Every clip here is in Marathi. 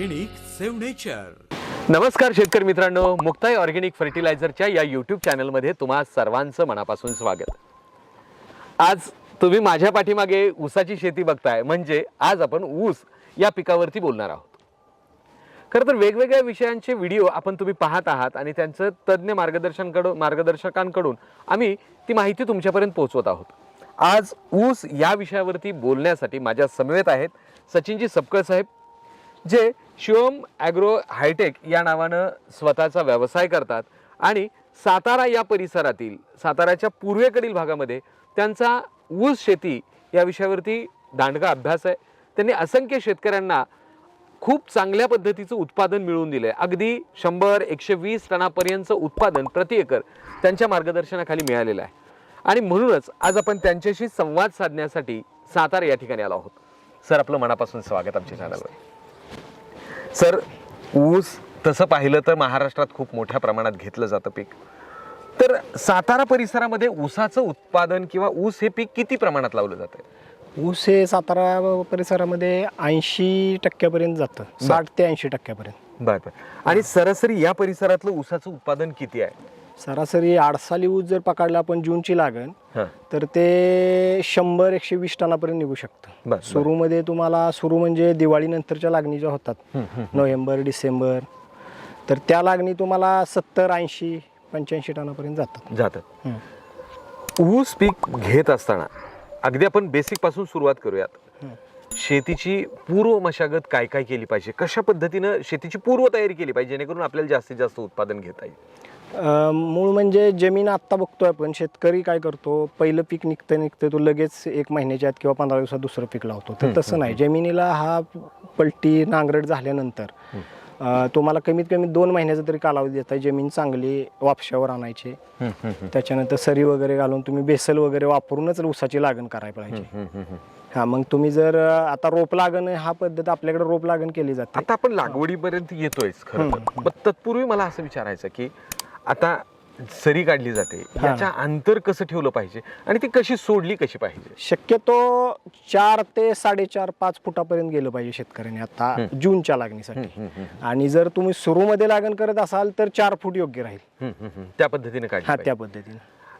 Organic save nature. नमस्कार शेतकरी मित्रांनो मुक्ताई ऑर्गेनिक फर्टिलायझरच्या या यूट्यूब चॅनलमध्ये तुम्हा सर्वांचं मनापासून स्वागत. आज तुम्ही माझ्या पाठीमागे ऊसाची शेती बघताय म्हणजे आज आपण ऊस या पिकावरती बोलणार आहोत. खरं तर वेगवेगळ्या विषयांचे व्हिडिओ आपण तुम्ही पाहत आहात आणि त्यांचं तज्ज्ञ मार्गदर्शनकडून मार्गदर्शकांकडून आम्ही ती माहिती तुमच्यापर्यंत पोहोचवत आहोत. आज ऊस या विषयावरती बोलण्यासाठी माझ्या समवेत आहेत सचिनजी सपकळ साहेब जे शिवम ॲग्रो हायटेक या नावानं स्वतःचा व्यवसाय करतात आणि सातारा या परिसरातील साताऱ्याच्या पूर्वेकडील भागामध्ये त्यांचा ऊस शेती या विषयावरती दांडगा अभ्यास आहे. त्यांनी असंख्य शेतकऱ्यांना खूप चांगल्या पद्धतीचं उत्पादन मिळवून दिलं आहे अगदी शंभर एकशे वीस टनापर्यंतचं उत्पादन प्रति एकर त्यांच्या मार्गदर्शनाखाली मिळालेलं आहे. आणि म्हणूनच आज आपण त्यांच्याशी संवाद साधण्यासाठी सातारा या ठिकाणी आलो आहोत. सर आपलं मनापासून स्वागत आमच्या चॅनलवर सर ऊस तसं पाहिलं तर महाराष्ट्रात खूप मोठ्या प्रमाणात घेतलं जातं पीक. तर सातारा परिसरामध्ये ऊसाचं उत्पादन किंवा ऊस हे पीक किती प्रमाणात लावलं जातं? ऊस हे सातारा परिसरामध्ये ऐंशी टक्क्यापर्यंत जातं. साठ ते ऐंशी टक्क्यापर्यंत. बरं बरं. आणि सरासरी या परिसरातलं ऊसाचं उत्पादन किती आहे? सरासरी आडसाली ऊस जर पकडला आपण जूनची लागण हां. तर ते शंभर एकशे वीस टनापर्यंत निघू शकतं. बरं, बरं. सुरूमध्ये तुम्हाला सुरू म्हणजे दिवाळीनंतरच्या लागणी ज्या होतात नोव्हेंबर डिसेंबर. तर त्या लागणी तुम्हाला सत्तर ऐंशी पंच्याऐंशी टनापर्यंत जातात. जातं हं. ऊस पीक घेत असताना अगदी आपण बेसिकपासून सुरुवात करूयात. शेतीची पूर्व मशागत काय काय केली पाहिजे? कशा पद्धतीनं शेतीची पूर्व तयारी केली पाहिजे जेणेकरून आपल्याला जास्तीत जास्त उत्पादन घेता येईल? मूळ म्हणजे जमीन आत्ता बघतोय आपण. शेतकरी काय करतो? पहिलं पीक निघतं निघतं तो लगेच एक महिन्याच्या आत किंवा पंधरा दिवसात दुसरं पीक लावतो. तर तसं नाही. जमिनीला हा पलटी नांगरट झाल्यानंतर तुम्हाला कमीत कमी दोन महिन्याचा तरी कालावधी देता जमीन चांगली वापशावर आणायची. त्याच्यानंतर सरी वगैरे घालून तुम्ही बेसल वगैरे वापरूनच ऊसाची लागण करायला पाहिजे. हा मग तुम्ही जर आता रोप लागण हा पद्धत आपल्याकडे रोप लागण केली जाते. आता आपण लागवडीपर्यंत येतोय खरं तत्पूर्वी मला असं विचारायचं की आता सरी काढली जाते. याच्या अंतर कसं ठेवलं पाहिजे आणि ती कशी सोडली कशी पाहिजे? शक्यतो चार ते साडेचार पाच फुटापर्यंत गेलं पाहिजे शेतकऱ्याने आता जूनच्या लागणीसाठी. आणि जर तुम्ही सुरूमध्ये लागण करत असाल तर चार फूट योग्य राहील. त्या पद्धतीने हा काढली त्या. पद्धतीने.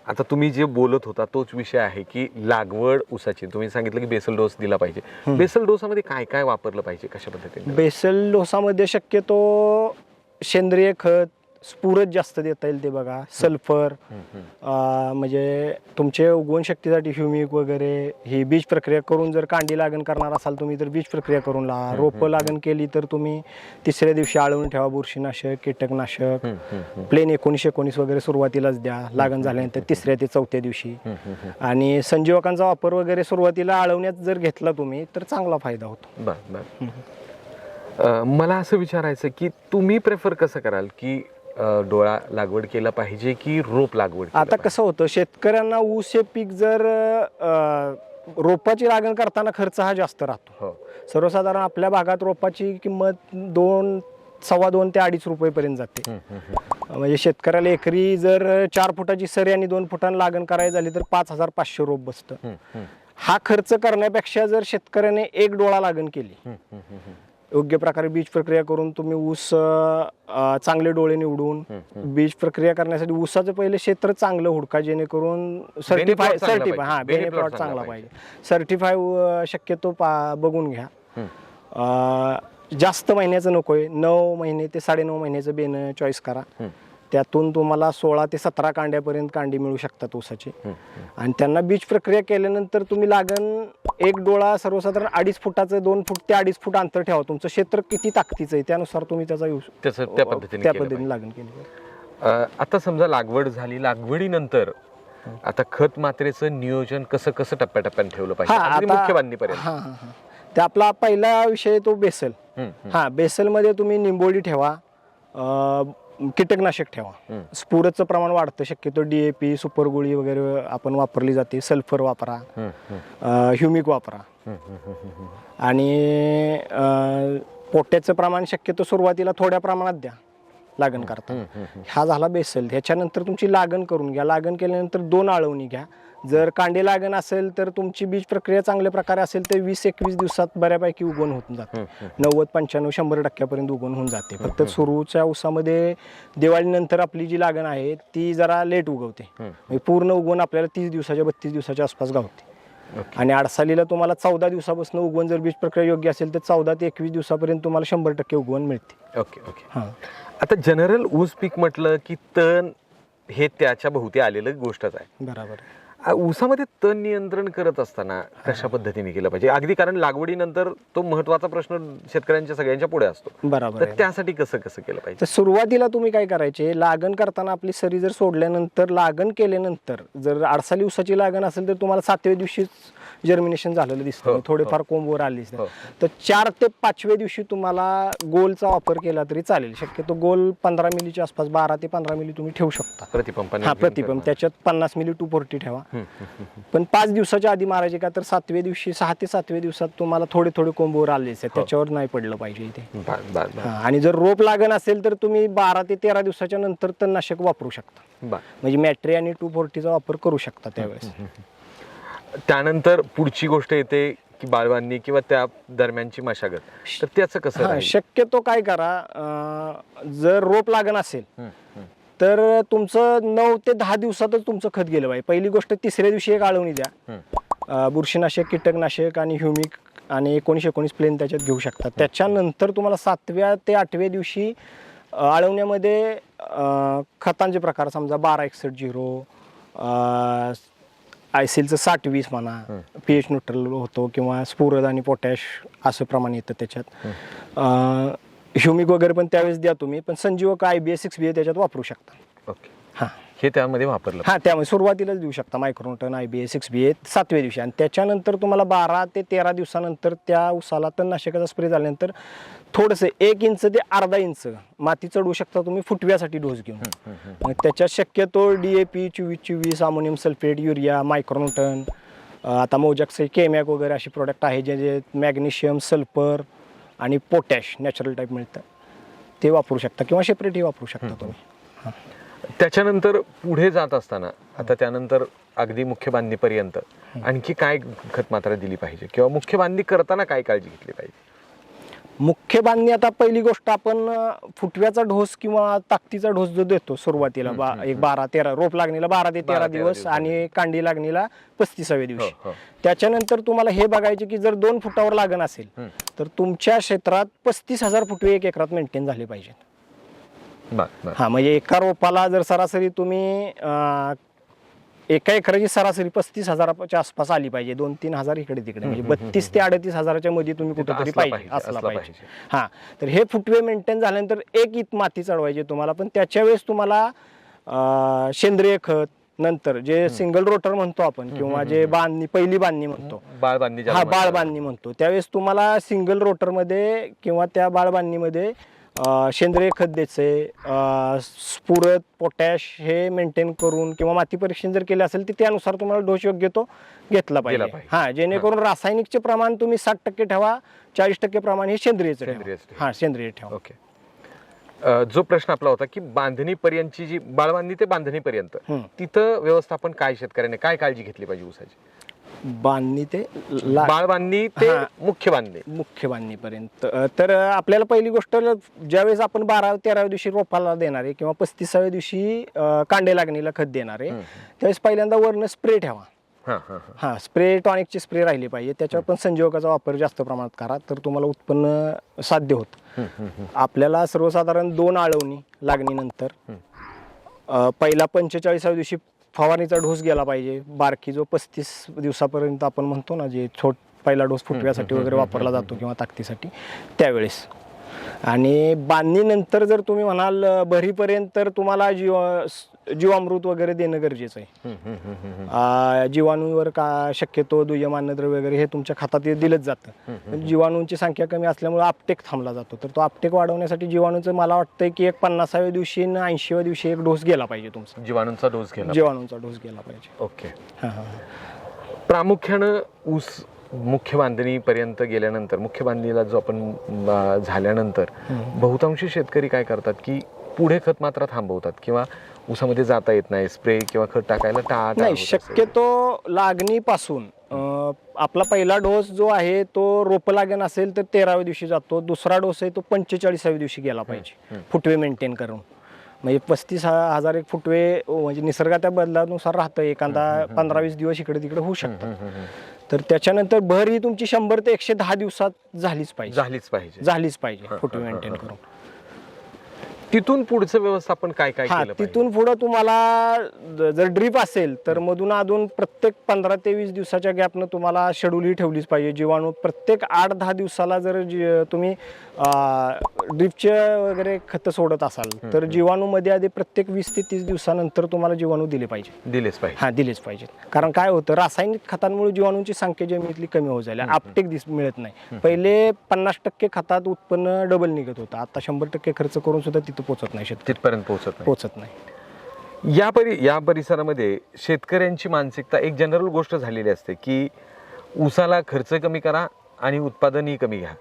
आता तुम्ही जे बोलत होता तोच विषय आहे की लागवड ऊसाची. तुम्ही सांगितलं की बेसल डोस दिला पाहिजे. बेसल डोसामध्ये काय काय वापरलं पाहिजे? कशा पद्धतीने? बेसल डोसामध्ये शक्यतो सेंद्रिय खत स्फुरत जास्त देता येईल ते बघा. सल्फर अं, म्हणजे तुमचे उगवण शक्तीसाठी ह्युमिक वगैरे ही बीज प्रक्रिया करून जर कांडी लागण करणार असाल तुम्ही तर बीज प्रक्रिया करून लावा. रोपं लागण केली तर तुम्ही तिसऱ्या दिवशी आळवून ठेवा बुरशीनाशक कीटकनाशक. प्लेन एकोणीस एकोणीस वगैरे सुरुवातीलाच द्या. लागण झाल्यानंतर तिसऱ्या ते चौथ्या दिवशी. आणि संजीवकांचा वापर वगैरे सुरुवातीला आळवण्यात जर घेतला तुम्ही तर चांगला फायदा होतो. बर बर. अं, मला असं विचारायचं की तुम्ही प्रेफर कसं कराल? की डोळा लागवड केला पाहिजे की रोप लागवड आता कसं होतं शेतकऱ्यांना ऊस हे पीक जर अं, रोपाची लागण करताना खर्च हा जास्त राहतो? हो. सर्वसाधारण आपल्या भागात रोपाची किंमत दोन सव्वा दोन ते अडीच रुपयेपर्यंत जाते. म्हणजे शेतकऱ्याला एकरी जर चार फुटाची सरी आणि दोन फुटांनी लागण करायची झाली तर पाच हजार पाचशे रोप बसतं. हा खर्च करण्यापेक्षा जर शेतकऱ्याने एक डोळा लागण केली योग्य प्रकारे बीज प्रक्रिया करून तुम्ही ऊस अं, चांगले डोळे निवडून बीज प्रक्रिया करण्यासाठी ऊसाचं पहिले क्षेत्र चांगलं हुडका जेणेकरून सर्टिफाय चांगला सर्टिफाय पाहिजे. हा Beneplot बेनिप्लॉट चांगला चांगला पाहिजे सर्टिफाय शक्यतो पा बघून घ्या. अं, जास्त महिन्याचं नकोय नऊ महिने ते साडेनऊ महिन्याचं बेन चॉईस करा. त्यातून तुम्हाला सोळा ते सतरा कांड्यापर्यंत कांडी मिळू शकतात ऊसाची. आणि त्यांना बीज प्रक्रिया केल्यानंतर तुम्ही लागण एक डोळा सर्वसाधारण अडीच फुटाचं दोन फूट ते अडीच फूट अंतर ठेवा. तुमचं क्षेत्र किती ताकदीचं आहे त्यानुसार तुम्ही त्याचा यूज त्या पद्धतीने. लागण केली आता समजा लागवड झाली. लागवडीनंतर आता खत मात्रेचं नियोजन कसं कसं टप्प्याटप्प्याने ठेवलं पाहिजे? हा, मुख्य बांधणीपर्यंत. ते आपला पहिला विषय तो बेसल. हा बेसलमध्ये तुम्ही निंबोळी ठेवा. कीटकनाशक ठेवा. स्फुरचं प्रमाण वाढतं शक्यतो डीएपी सुपर गोळी वगैरे आपण वापरली जाते. सल्फर वापरा. ह्युमिक वापरा. आणि पोट्याचं प्रमाण शक्यतो सुरुवातीला थोड्या प्रमाणात द्या. लागण करता हा झाला बेसल. ह्याच्यानंतर तुमची लागण करून घ्या. लागण केल्यानंतर दोन आळवणी घ्या. जर कांडे लागण असेल तर तुमची बीज प्रक्रिया चांगल्या प्रकारे असेल तर वीस एकवीस दिवसात बऱ्यापैकी उगवण होऊन जाते. नव्वद पंच्याण्णव शंभर टक्क्यापर्यंत उगवण होऊन जाते. फक्त सुरूच्या उसामध्ये दिवाळीनंतर आपली जी लागण आहे ती जरा लेट उगवते. म्हणजे पूर्ण उगवण आपल्याला तीस दिवसाच्या बत्तीस दिवसाच्या आसपास गावते. आणि आडसालीला तुम्हाला चौदा दिवसापासून उगवण जर बीज प्रक्रिया योग्य असेल तर चौदा ते एकवीस दिवसापर्यंत तुम्हाला शंभर टक्के उगवण मिळते. Okay okay. हां. आता जनरल ऊस पीक म्हटलं की तण हे त्याच्या भोवती आलेलं गोष्टच आहे. बरोबर. ऊसामध्ये तण नियंत्रण करत असताना कशा पद्धतीने केलं पाहिजे? अगदी कारण लागवडीनंतर तो महत्त्वाचा प्रश्न शेतकऱ्यांच्या सगळ्यांच्या पुढे असतो. बरोबर तर. त्यासाठी कसं कसं केलं पाहिजे? तर सुरुवातीला तुम्ही काय करायचे? लागण करताना आपली सरी जर सोडल्यानंतर लागण केल्यानंतर जर आडसाली उसाची लागण असेल तर तुम्हाला सातव्या दिवशीच जर्मिनेशन झालेलं हो, दिसतं थोडेफार कोंबवर आली हो. तर चार ते पाचव्या दिवशी तुम्हाला गोलचा वापर केला तरी चालेल. शक्यतो गोल पंधरा मिलीच्या आसपास बारा ते पंधरा मिली तुम्ही ठेवू शकता. प्रतिपंपाने हा प्रतिपंप. त्याच्यात पन्नास मिली टू फोर्टी ठेवा. पण पाच दिवसाच्या आधी मारायचे का तर सातव्या दिवशी सहा ते सातव्या दिवसात तुम्हाला थोडे थोडे कोंबवर आले हो. त्याच्यावर नाही पडलं पाहिजे इथे. बर बर बर. हा, आणि जर रोप लागण असेल तर तुम्ही बारा ते तेरा दिवसाच्या नंतर तणनाशक वापरू शकता. बर. म्हणजे मॅट्री आणि टू फोर्टीचा वापर करू शकता त्यावेळेस. त्यानंतर पुढची गोष्ट येते की बाळवांनी किंवा त्या दरम्यानची मशागत. तर त्याचं कसं हा, राहील? शक्यतो काय करा अं, जर रोप लागण असेल हम्म, हम्म. तर तुमचं नऊ ते दहा दिवसातच तुमचं खत गेलं पाहिजे पहिली गोष्ट तिसऱ्या दिवशी एक आळवणी द्या. अं, बुरशीनाशक कीटकनाशक आणि ह्युमिक आणि एकोणीस एकोणीस प्लेन त्याच्यात घेऊ शकता त्याच्यानंतर तुम्हाला सातव्या ते आठव्या दिवशी अं, आळवण्यामध्ये अं, खतांचे प्रकार समजा बारा एकसष्ट झिरो आयसीलचं साठ वीस म्हणा पी एच न्यूट्रल होतो किंवा स्फुरद आणि पोटॅश असं प्रमाण येतं त्याच्यात. ह्युमिक वगैरे पण त्यावेळेस द्या तुम्ही पण संजीवक I B S six B A त्याच्यात वापरू शकता. ओके. हां. हे त्यामध्ये वापरलं. हा त्यामुळे सुरुवातीलाच देऊ शकता मायक्रोटन I B A six B ए सातव्या दिवशी. आणि त्याच्यानंतर तुम्हाला बारा ते तेरा दिवसानंतर त्या उसाला तणनाशकाचा स्प्रे झाल्यानंतर थोडंसं एक इंच ते अर्धा इंच माती चढवू शकता तुम्ही फुटव्यासाठी डोस घेऊन. मग त्याच्यात शक्यतो डी ए पी चोवीस चोवीस अमोनियम सल्फेट युरिया मायक्रोनोटन आता मोजॅक्स केमॅक वगैरे असे प्रोडक्ट आहे जे जे मॅग्नेशियम सल्फर आणि पोटॅश नॅचरल टाईप मिळतं. ते वापरू शकता किंवा सेपरेटही वापरू शकता तुम्ही. त्याच्यानंतर पुढे जात असताना आता त्यानंतर अगदी मुख्य बांधणीपर्यंत आणखी काय खत मात्रा दिली पाहिजे? किंवा मुख्य बांधणी करताना काय काळजी घेतली पाहिजे? मुख्य बांधणी आता पहिली गोष्ट आपण फुटव्याचा ढोस किंवा ताकदीचा ढोस जो देतो सुरुवातीला बा एक बारा तेरा रोप लागणीला बारा ते तेरा दिवस. आणि कांडी लागणीला पस्तीसाव्या दिवशी हो, हो. त्याच्यानंतर तुम्हाला हे बघायचे की जर दोन फुटावर लागण असेल. तर तुमच्या क्षेत्रात पस्तीस हजार फुटवे एक एकरात मेंटेन झाले पाहिजे बर बर हा म्हणजे एका रोपाला जर सरासरी तुम्ही एका एकराची सरासरी पस्तीस हजाराच्या आसपास आली पाहिजे. दोन तीन हजार इकडे तिकडे. म्हणजे बत्तीस ते अडतीस हजाराच्या मध्ये तुम्ही कुठेतरी पाहिजे असला पाहिजे. हा तर हे फुटवे मेंटेन झाल्यानंतर एक इत माती चढवायची तुम्हाला. पण त्याच्या वेळेस तुम्हाला सेंद्रिय खत नंतर जे सिंगल रोटर म्हणतो आपण किंवा जे बांधणी पहिली बांधणी म्हणतो. बाळ बांधणी हा. बाळ बांधणी म्हणतो. त्यावेळेस तुम्हाला सिंगल रोटरमध्ये किंवा त्या बाळ बांधणीमध्ये सेंद्रिय खत द्यायचंय अं, स्फुरद पोटॅश हे मेंटेन करून किंवा माती परीक्षण जर केले असेल तर त्यानुसार तुम्हाला डोस योग्य तो घेतला पाहिजे. हा जेणेकरून रासायनिकचे प्रमाण तुम्ही साठ टक्के ठेवा चाळीस टक्के प्रमाण हे सेंद्रियचं सेंद्रियच ठेवा ठेवा. हा सेंद्रिय ठेवा ओके जो प्रश्न आपला होता की बांधणीपर्यंतची जी बाळबांधणी ते बांधणीपर्यंत. तिथं व्यवस्थापन काय शेतकऱ्याने काय काळजी घेतली पाहिजे ऊसाची बांधणी ते ला- बाळबांधणी ते हा. मुख्य बांधणी मुख्य बांधणीपर्यंत अ, तर अ, आपल्याला पहिली गोष्ट ल- ज्यावेळेस आपण बारा तेराव्या दिवशी रोपाला देणार आहे किंवा पस्तीसाव्या दिवशी अ, कांडे लागणीला खत देणार आहे त्यावेळेस पहिल्यांदा वरनं स्प्रे ठेवा. हा हा हा. हा स्प्रे टॉनिकचे स्प्रे राहिले पाहिजे. त्याच्यावर पण संजीवकाचा वापर जास्त प्रमाणात करा तर तुम्हाला उत्पन्न साध्य होत. आपल्याला सर्वसाधारण दोन आळवणी लागणीनंतर अ, पहिला पंचेचाळीसाव्या दिवशी फवारणीचा डोस गेला पाहिजे. बारकी जो पस्तीस दिवसापर्यंत आपण म्हणतो ना जे छोट पहिला डोस फुटव्यासाठी वगैरे वापरला जातो किंवा ताकदीसाठी त्यावेळेस. आणि बांधणीनंतर जर तुम्ही म्हणाल भरीपर्यंत तर तुम्हाला जीव जीवामृत वगैरे देणं गरजेचं आहे. आ, जीवाणूंवर का शक्यतो दुय्यम अन्नद्रव्य वगैरे हे तुमच्या खातात हे दिलंच जातं. पण जीवाणूंची संख्या कमी असल्यामुळे आपटेक थांबला जातो. तर तो आपटेक वाढवण्यासाठी जीवाणूचं मला वाटतंय की एक पन्नासाव्या दिवशी आणि ऐंशीव्या दिवशी एक डोस गेला पाहिजे तुमचा. जीवाणूंचा डोस घ्यायला जीवाणूंचा डोस गेला पाहिजे. ओके. हां हां प्रामुख्यानं ऊस मुख्य बांधणीपर्यंत गेल्यानंतर मुख्य बांधणीला जो आपण अ, झाल्यानंतर बहुतांशी शेतकरी काय करतात की पुढे खत मात्र थांबवतात किंवा ऊसामध्ये जाता येत नाही स्प्रे किंवा खत टाकायला टाळा नाही शक्यतो लागणीपासून आपला पहिला डोस जो आहे तो रोप लागण असेल तर तेराव्या दिवशी जातो. दुसरा डोस आहे तो पंचेचाळीसाव्या दिवशी गेला पाहिजे फुटवे मेंटेन करून. म्हणजे पस्तीस हजार एक फुटवे म्हणजे निसर्गाच्या बदलानुसार राहतं एखादा पंधरा वीस दिवस इकडे तिकडे होऊ शकतं. तर त्याच्यानंतर भर ही तुमची शंभर ते एकशे दहा दिवसात झालीच पाहिजे. झालीच पाहिजे. झालीच पाहिजे फुटवे मेंटेन करून. तिथून पुढचं व्यवस्थापन काय काय हा केलं पाहिजे? तिथून पुढं तुम्हाला ज- जर ड्रीप असेल तर मधून अधून प्रत्येक पंधरा ते वीस दिवसाच्या गॅपनं तुम्हाला शेड्यूल ही ठेवलीच पाहिजे. जीवाणू प्रत्येक आठ दहा दिवसाला जर जी- तुम्ही ड्रीपचे वगैरे खतं सोडत असाल तर जीवाणूमध्ये आधी प्रत्येक वीस ते तीस दिवसानंतर तुम्हाला जीवाणू दिले पाहिजे. दिलेच पाहिजे. हा दिलेच पाहिजेत कारण काय होतं रासायनिक खतांमुळे जीवाणूंची संख्या जमिनीतली कमी होत झाली आपटेक दिस मिळत नाही. पहिले पन्नास टक्के खतात उत्पन्न डबल निघत होतं. आता शंभर टक्के खर्च करून सुद्धा तिथं पोहोचत नाही शेतकरी. तिथपर्यंत पोहोचत नाही. पोहोचत नाही. या परि या परिसरामध्ये शेतकऱ्यांची मानसिकता एक जनरल गोष्ट झालेली असते की ऊसाला खर्च कमी करा आणि उत्पादनही कमी घ्या.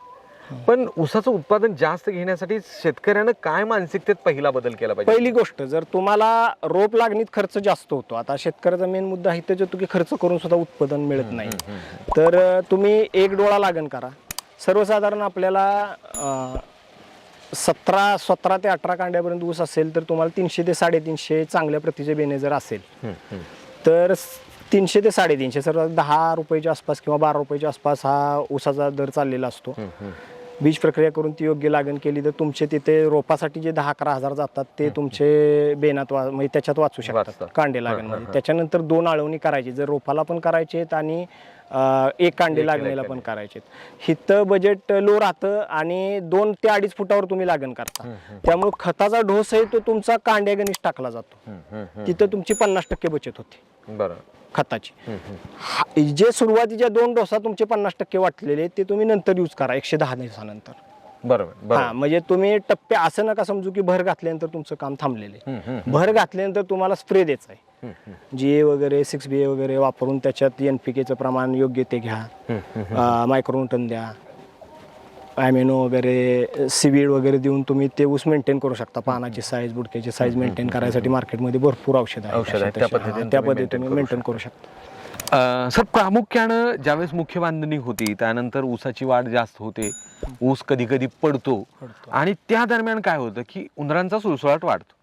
पण ऊसाचं उत्पादन जास्त घेण्यासाठी शेतकऱ्यानं काय मानसिकतेत पहिला बदल केला पाहिजे? पहिली गोष्ट जर तुम्हाला रोप लागणीत खर्च जास्त होतो आता शेतकऱ्याचा मेन मुद्दा इथं येतो की खर्च करून सुद्धा उत्पादन मिळत नाही. तर तुम्ही एक डोळा लागण करा. सर्वसाधारण आपल्याला सतरा सतरा ते अठरा कांड्यापर्यंत ऊस असेल तर तुम्हाला तीनशे ते साडेतीनशे चांगल्या प्रतीचे बेणे जर असेल. तर तीनशे ते साडेतीनशे सर्व दहा रुपयाच्या आसपास किंवा बारा रुपयाच्या आसपास हा ऊसाचा दर चाललेला असतो. बीज प्रक्रिया करून ती योग्य लागण केली तर तुमचे तिथे रोपासाठी जे दहा अकरा हजार जातात ते तुमचे बेनात वा म्हणजे त्याच्यात वाचू शकतात. कांडे लागणमध्ये त्याच्यानंतर दोन आळवणी करायची जर रोपाला पण करायचे आहेत आणि एक कांडे लागणीला. पण करायचे हिथं बजेट लो राहतं आणि दोन ते अडीच फुटावर तुम्ही लागण करता. त्यामुळे खताचा ढोस आहे तो तुमचा कांड्या गणित टाकला जातो. तिथं तुमची पन्नास टक्के बचत होते. बरं. खताची. जे सुरुवातीच्या दोन डोसा तुमचे पन्नास टक्के वाटलेले ते तुम्ही नंतर यूज करा एकशे दहा दिवसानंतर. बरोबर हा बरोबर म्हणजे तुम्ही टप्पे असं नका समजू की भर घातल्यानंतर तुमचं काम थांबलेलं भर घातल्यानंतर तुम्हाला स्प्रे द्यायचा आहे. जी ए वगैरे सिक्स बी ए वगैरे वापरून त्याच्यात एन पी केचं प्रमाण योग्य ते घ्या. मायक्रोन्टन द्या. ॲमिनो वगैरे सिवीड वगैरे देऊन तुम्ही ते ऊस मेंटेन करू शकता. पानाची साईज बुडक्याची साईज मेंटेन करायसाठी मार्केटमध्ये भरपूर औषध आहेत. त्या पद्धतीने मेंटेन करू शकता. अं, सर प्रामुख्यानं ज्यावेळेस मुख्य बांधणी होती त्यानंतर ऊसाची वाढ जास्त होते ऊस कधी कधी पडतो. आणि त्या दरम्यान काय होतं की उंदरांचा सुळसुळाट वाढतो.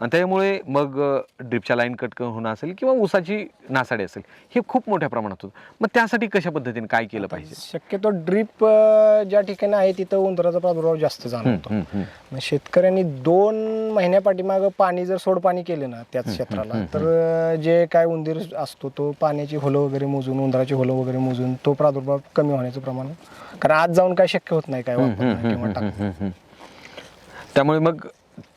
आणि त्यामुळे मग ड्रिपच्या लाईन कट होणं असेल किंवा ऊसाची नासाडी असेल हे खूप मोठ्या प्रमाणात होतं. मग त्यासाठी कशा पद्धतीने काय केलं पाहिजे? शक्यतो ड्रीप ज्या ठिकाणी आहे तिथं उंदराचा प्रादुर्भाव जास्त जाणवतो शेतकऱ्यांनी दोन महिन्या पाठीमागं पाणी जर सोड पाणी केलं ना त्याच क्षेत्राला तर जे काय उंदीर असतो तो पाण्याची होलं वगैरे मोजून उंदराची होलं वगैरे मोजून तो प्रादुर्भाव कमी होण्याचं प्रमाण कारण आज जाऊन काय शक्य होत नाही काय किंवा. त्यामुळे मग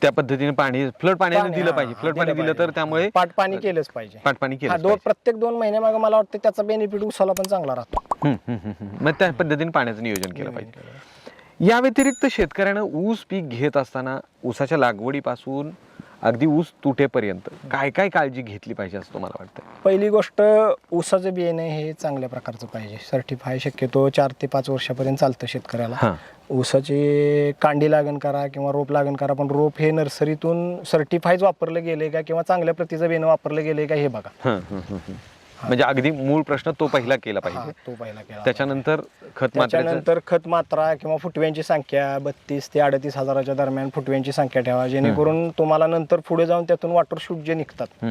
त्या पद्धतीने पाणी फ्लड पाण्याने पाणी, दिलं पाहिजे. फ्लड पाणी दिलं तर. त्यामुळे पाट पाणी केलंच पाहिजे. पाटपाणी हा केलं दोन प्रत्येक दोन महिन्यामागे मला वाटतं त्याचा बेनिफिट उसाला पण चांगला राहतो. हम्म, हम्म, हम्म, हम्म. मग त्या पद्धतीने पाण्याचं नियोजन केलं पाहिजे. या व्यतिरिक्त शेतकऱ्यानं ऊस पीक घेत असताना ऊसाच्या लागवडीपासून अगदी ऊस तुटेपर्यंत काय काय काळजी घेतली पाहिजे असं तुम्हाला वाटतं पहिली गोष्ट ऊसाचं बियाणे हे चांगल्या प्रकारचं पाहिजे. सर्टिफाय शक्यतो चार ते पाच वर्षापर्यंत चालतं शेतकऱ्याला. हां. ऊसाची कांडी लागण करा किंवा रोप लागण करा पण रोप हे नर्सरीतून सर्टिफाईज वापरलं गेले का किंवा चांगल्या प्रतीचं बेणं वापरलं गेले का हे बघा. हं, हं, हं, हं. म्हणजे अगदी मूळ प्रश्न तो पहिला केला हा, पाहिजे. तो पहिला केला त्याच्यानंतर खत त्याच्यानंतर खत मात्रा किंवा फुटव्यांची संख्या बत्तीस ते अडतीस हजाराच्या दरम्यान फुटव्यांची संख्या ठेवा जेणेकरून तुम्हाला नंतर पुढे जाऊन त्यातून वॉटर शूट जे निघतात.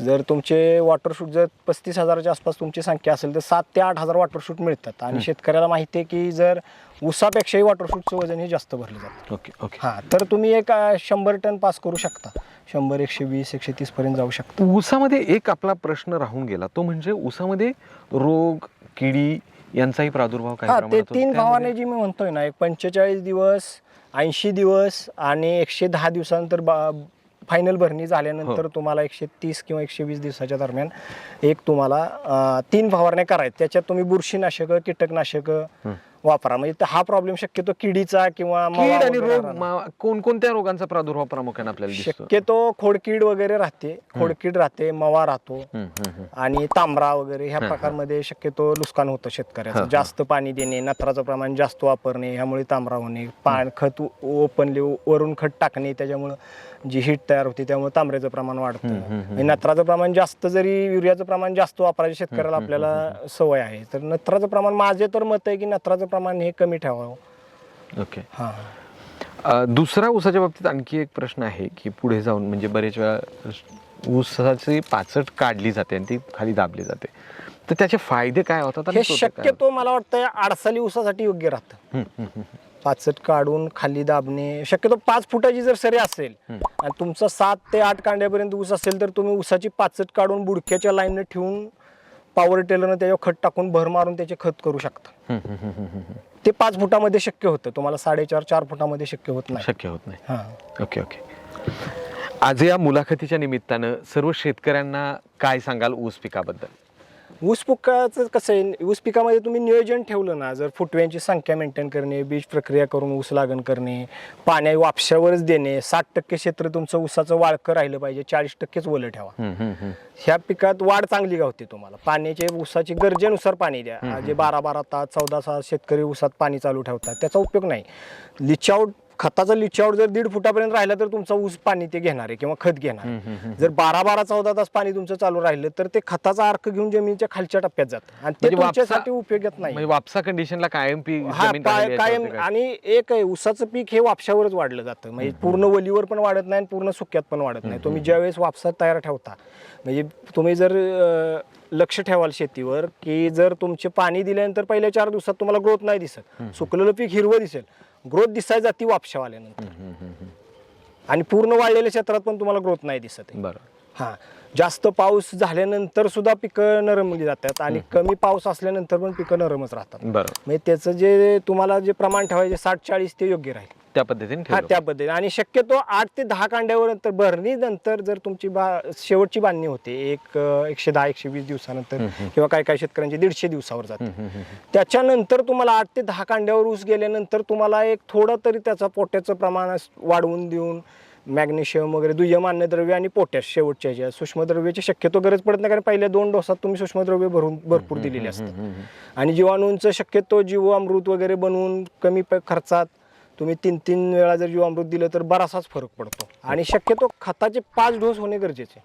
जर तुमचे वॉटर शूट जर पस्तीस हजाराच्या आसपास तुमची संख्या असेल तर सात ते आठ हजार वॉटर शूट मिळतात. आणि शेतकऱ्याला माहिती आहे की जर ऊसापेक्षाही वॉटर शूटचं वजन हे जास्त भरलं जातं. Okay okay. हा तर तुम्ही एक अं, शंभर टन पास करू शकता. शंभर एकशे वीस एकशे तीस पर्यंत जाऊ शकता. ऊसामध्ये एक आपला प्रश्न राहून गेला तो म्हणजे ऊसामध्ये रोग किडी यांचाही प्रादुर्भाव काही हा ते प्रमाणात होतो. तीन त्यामध्ये- भावाने जी मी म्हणतोय ना एक पंचेचाळीस दिवस ऐंशी दिवस आणि एकशे दहा दिवसानंतर फायनल भरणी झाल्यानंतर हो. तुम्हाला एकशे तीस किंवा एकशे वीस दिवसाच्या दरम्यान एक तुम्हाला अं, तीन फवारण्या करायच्या. त्याच्यात तुम्ही बुरशीनाशक कीटकनाशक वापरा. म्हणजे हा प्रॉब्लेम शक्यतो किडीचा किंवा मवा कीड आणि वगैरे रोग राहणार. मा- कोणकोणत्या रोगांचा प्रादुर्भाव प्रामुख्याने आपल्याला दिसतो शक्यतो खोडकीड वगैरे राहते. खोडकीड राहते मवा राहतो. हम्म, हम्म, हम्म. आणि तांबरा वगैरे ह्या प्रकारमध्ये शक्यतो नुकसान होतं शेतकऱ्याचं. जास्त पाणी देणे नत्राचं प्रमाण जास्त वापरणे ह्यामुळे तांबरा होणे पाण खत ओपनली वरून खत टाकणे त्याच्यामुळं जी हीट तयार होते त्यामुळे तांबऱ्याचं प्रमाण वाढतं. आणि नत्राचं प्रमाण जास्त जरी युरियाचं प्रमाण जास्त वापरायचं शेतकऱ्याला आपल्याला सवय आहे. तर नत्राचं प्रमाण माझे तर मत आहे की नत्राचं प्रमाण हे कमी ठेवावं. ओके. हां. दुसरा ऊसाच्या बाबतीत आणखी एक प्रश्न आहे की पुढे जाऊन म्हणजे बरेच वेळा ऊसाची पाचट काढली जाते आणि ती खाली दाबली जाते. तर त्याचे फायदे काय होतात हे? शक्यतो मला वाटतं आडसाली ऊसासाठी योग्य राहतं. पाचट काढून खाली दाबणे. शक्यतो पाच फुटाची जर सरी असेल आणि तुमचा सात ते आठ कांड्यापर्यंत ऊस असेल तर तुम्ही ऊसाची पाचट काढून बुडक्याच्या लाईनने ठेवून पॉवर टेलरनं त्याच्यावर खत टाकून भर मारून त्याचे खत करू शकता. ते पाच फुटामध्ये शक्य होतं. तुम्हाला साडेचार चार फुटामध्ये शक्य होत नाही. शक्य होत नाही. हां. Okay okay. आज या मुलाखतीच्या निमित्तानं सर्व शेतकऱ्यांना काय सांगाल ऊस पिकाबद्दल? ऊस पिकाचं कसं आहे ऊस पिकामध्ये तुम्ही नियोजन ठेवलं ना जर फुटव्यांची संख्या मेंटेन करणे बीज प्रक्रिया करून ऊस लागण करणे पाण्या वापशावरच देणे साठ टक्के क्षेत्र तुमचं ऊसाचं वाळकं राहिलं पाहिजे चाळीस टक्केच ओलं ठेवा. ह्या पिकात वाढ चांगली गावते तुम्हाला. पाण्याचे ऊसाची गरजेनुसार पाणी द्या. जे बारा बारा तास चौदा तास शेतकरी ऊसात पाणी चालू ठेवतात. त्याचा उपयोग नाही. लिचाऊट खताचा लिचाऊट जर दीड फुटापर्यंत राहिला तर तुमचा ऊस पाणी ते घेणार आहे किंवा खत घेणार. जर बारा बारा चौदा तास पाणी तुमचं चालू राहिलं तर ते खताचा अर्क घेऊन जमिनीच्या खालच्या टप्प्यात जातं. आणि ते म्हणजे तुमच्यासाठी उपयोगात नाही. म्हणजे वापसा कंडिशनला कायम पी हा कायम? आणि एक आहे ऊसाचं पीक हे वापशावरच वाढलं जातं. म्हणजे पूर्ण वलीवर पण वाढत नाही आणि पूर्ण सुक्यात पण वाढत नाही. तुम्ही ज्यावेळेस वापसा तयार ठेवता म्हणजे तुम्ही जर लक्ष ठेवाल शेतीवर की जर तुमचे पाणी दिल्यानंतर पहिल्या चार दिवसात तुम्हाला ग्रोथ नाही दिसत. सुकलेलं पीक हिरवं दिसेल. ग्रोथ दिसायला जाती वापशा आल्यानंतर. आणि पूर्ण वाढलेल्या क्षेत्रात पण तुम्हाला ग्रोथ नाही दिसत आहे. बरं. हा. जास्त पाऊस झाल्यानंतर सुद्धा पिकं नरमली जातात आणि कमी पाऊस असल्यानंतर पण पिकं नरमच राहतात. बरं. म्हणजे त्याचं जे तुम्हाला जे प्रमाण ठेवायचे साठ चाळीस ते योग्य राहील. त्या पद्धतीने हा ठेवलं. त्या पद्धतीने. आणि शक्यतो आठ ते दहा कांड्यावर नंतर भरणी नंतर जर तुमची बा शेवटची बांधणी होते एक अं, एकशे दहा एकशे वीस दिवसानंतर किंवा काही काही शेतकऱ्यांची दीडशे दिवसावर जाते. त्याच्यानंतर तुम्हाला आठ ते दहा कांड्यावर ऊस गेल्यानंतर तुम्हाला एक थोडं तरी त्याचा पोट्याचं प्रमाण अस- वाढवून देऊन मॅग्नेशियम वगैरे दुय्यम अन्नद्रव्य आणि पोटॅश शेवटच्या ह्याच्यात सूक्ष्मद्रव्याची शक्यतो गरज पडत नाही कारण पहिल्या दोन डोसात तुम्ही सूक्ष्मद्रव्य भरून भरपूर दिलेली असतात. आणि जीवाणूंचं शक्यतो जीवामृत वगैरे बनवून कमी प- खर्चात तुम्ही तीन तीन वेळा जर जीवामृत दिलं तर बराचसाच फरक पडतो. आणि शक्यतो खताचे पाच डोस होणे गरजेचे.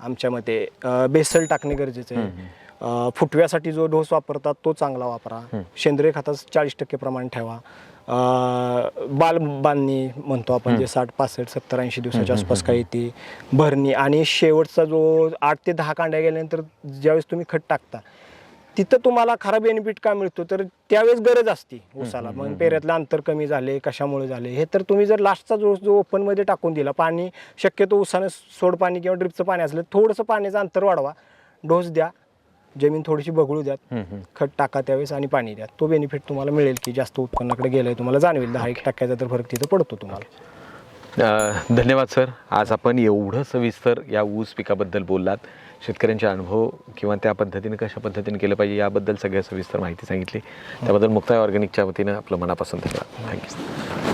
आमच्या मते बेसल टाकणे गरजेचं. आहे फुटव्यासाठी जो डोस वापरतात तो चांगला वापरा. सेंद्रिय खताचं चाळीस टक्के प्रमाण ठेवा. बाल बांधणी म्हणतो आपण जे साठ पासष्ट सत्तर ऐंशी दिवसाच्या आसपास काही ती भरणी आणि शेवटचा जो आठ ते दहा कांड्या गेल्यानंतर ज्यावेळेस तुम्ही खत टाकता तिथं तुम्हाला खरा बेनिफिट काय मिळतो? तर त्यावेळेस गरज असते ऊसाला. मग पेऱ्यातलं अंतर कमी झाले कशामुळे झाले हे तर तुम्ही जर लास्टचा जो जो ओपनमध्ये टाकून दिला पाणी शक्यतो ऊसानं सोड पाणी किंवा ड्रिपचं पाणी असलं थोडंसं पाण्याचं अंतर वाढवा. डोस द्या जमीन थोडीशी बघळू द्या. खत टाका त्यावेळेस आणि पाणी द्या. तो बेनिफिट तुम्हाला मिळेल की जास्त उत्पन्नाकडे गेलंय तुम्हाला जाणवेल. दहा एक टक्क्याचा तर फरक तिथं पडतो तुम्हाला. धन्यवाद सर. आज आपण एवढं सविस्तर या ऊस पिकाबद्दल बोललात. शेतकऱ्यांचे अनुभव किंवा त्या पद्धतीने कशा पद्धतीने केलं पाहिजे याबद्दल सगळ्या सविस्तर माहिती सांगितली. त्याबद्दल मुक्ताय ऑर्गॅनिकच्या वतीनं आपलं मनापासून धन्यवाद. थँक्यू